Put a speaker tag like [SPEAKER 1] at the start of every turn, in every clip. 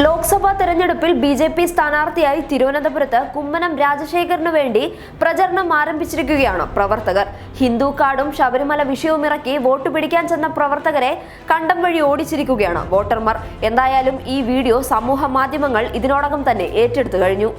[SPEAKER 1] ലോക്സഭാ തെരഞ്ഞെടുപ്പിൽ B J P സ്ഥാനാർത്ഥിയായി തിരുവനന്തപുരത്ത് കുമ്മനം രാജശേഖറിനു വേണ്ടി പ്രചരണം ആരംഭിച്ചിരിക്കുകയാണ് പ്രവർത്തകർ. ഹിന്ദു കാർഡും ശബരിമല വിഷയവും ഇറക്കി വോട്ട് പിടിക്കാൻ ചെന്ന പ്രവർത്തകരെ കണ്ടം വഴി ഓടിച്ചിരിക്കുകയാണ് വോട്ടർമാർ. എന്തായാലും ഈ വീഡിയോ സമൂഹ മാധ്യമങ്ങൾ ഇതിനോടകം തന്നെ ഏറ്റെടുത്തു കഴിഞ്ഞു.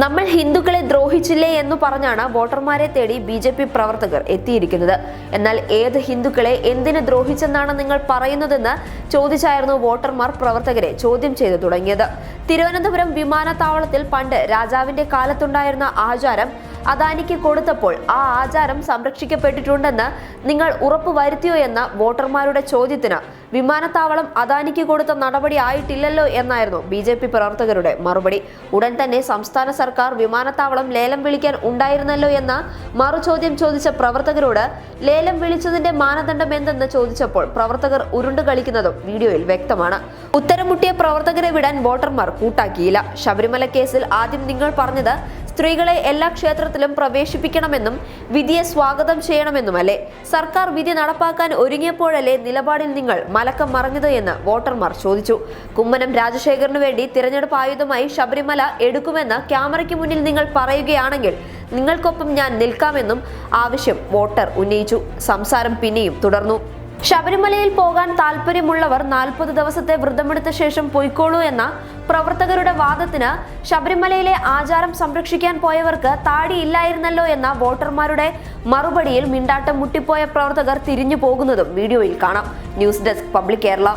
[SPEAKER 1] നമ്മൾ ഹിന്ദുക്കളെ ദ്രോഹിച്ചില്ലേ എന്ന് പറഞ്ഞാണ് വോട്ടർമാരെ തേടി ബി ജെ പി പ്രവർത്തകർ എത്തിയിരിക്കുന്നത്. എന്നാൽ ഏത് ഹിന്ദുക്കളെ എന്തിന് ദ്രോഹിച്ചെന്നാണ് നിങ്ങൾ പറയുന്നതെന്ന് ചോദിച്ചായിരുന്നു വോട്ടർമാർ പ്രവർത്തകരെ ചോദ്യം ചെയ്തു തുടങ്ങിയത്. തിരുവനന്തപുരം വിമാനത്താവളത്തിൽ പണ്ട് രാജാവിന്റെ കാലത്തുണ്ടായിരുന്ന ആചാരം അദാനിക്ക് കൊടുത്തപ്പോൾ ആ ആചാരം സംരക്ഷിക്കപ്പെട്ടിട്ടുണ്ടെന്ന് നിങ്ങൾ ഉറപ്പ് വരുത്തിയോ എന്ന വോട്ടർമാരുടെ ചോദ്യത്തിന് വിമാനത്താവളം അദാനിക്ക് കൊടുത്ത നടപടി ആയിട്ടില്ലല്ലോ എന്നായിരുന്നു ബി ജെ പി പ്രവർത്തകരുടെ മറുപടി. ഉടൻ തന്നെ സംസ്ഥാന സർക്കാർ വിമാനത്താവളം ലേലം വിളിക്കാൻ ഉണ്ടായിരുന്നല്ലോ എന്ന മറുചോദ്യം ചോദിച്ച പ്രവർത്തകരോട് ലേലം വിളിച്ചതിന്റെ മാനദണ്ഡം എന്തെന്ന് ചോദിച്ചപ്പോൾ പ്രവർത്തകർ ഉരുണ്ടു കളിക്കുന്നതും വീഡിയോയിൽ വ്യക്തമാണ്. ഉത്തരമുട്ടിയ പ്രവർത്തകരെ വിടാൻ വോട്ടർമാർ കൂട്ടാക്കിയില്ല. ശബരിമല കേസിൽ ആദ്യം നിങ്ങൾ പറഞ്ഞത് സ്ത്രീകളെ എല്ലാ ക്ഷേത്രത്തിലും പ്രവേശിപ്പിക്കണമെന്നും വിധിയെ സ്വാഗതം ചെയ്യണമെന്നുമല്ലേ സർക്കാർ വിധി നടപ്പാക്കാൻ ഒരുങ്ങിയപ്പോഴല്ലേ നിലപാടിൽ നിങ്ങൾ മലക്കം മറഞ്ഞത് എന്ന് വോട്ടർമാർ ചോദിച്ചു. കുമ്മനം രാജശേഖരന് വേണ്ടി തിരഞ്ഞെടുപ്പ് ആയുധമായി ശബരിമല എടുക്കുമെന്ന് ക്യാമറയ്ക്ക് മുന്നിൽ നിങ്ങൾ പറയുകയാണെങ്കിൽ നിങ്ങൾക്കൊപ്പം ഞാൻ നിൽക്കാമെന്നും ആവശ്യം വോട്ടർ ഉന്നയിച്ചു. സംസാരം പിന്നെയും തുടർന്നു. ശബരിമലയിൽ പോകാൻ താല്പര്യമുള്ളവർ നാൽപ്പത് ദിവസത്തെ വ്രതമെടുത്ത ശേഷം പൊയ്ക്കോളൂ എന്ന പ്രവർത്തകരുടെ വാദത്തിന് ശബരിമലയിലെ ആചാരം സംരക്ഷിക്കാൻ പോയവർക്ക് താടിയില്ലായിരുന്നല്ലോ എന്ന വോട്ടർമാരുടെ മറുപടിയിൽ മിണ്ടാട്ടം മുട്ടിപ്പോയ പ്രവർത്തകർ തിരിഞ്ഞു പോകുന്നതും വീഡിയോയിൽ കാണാം. News desk public Kerala.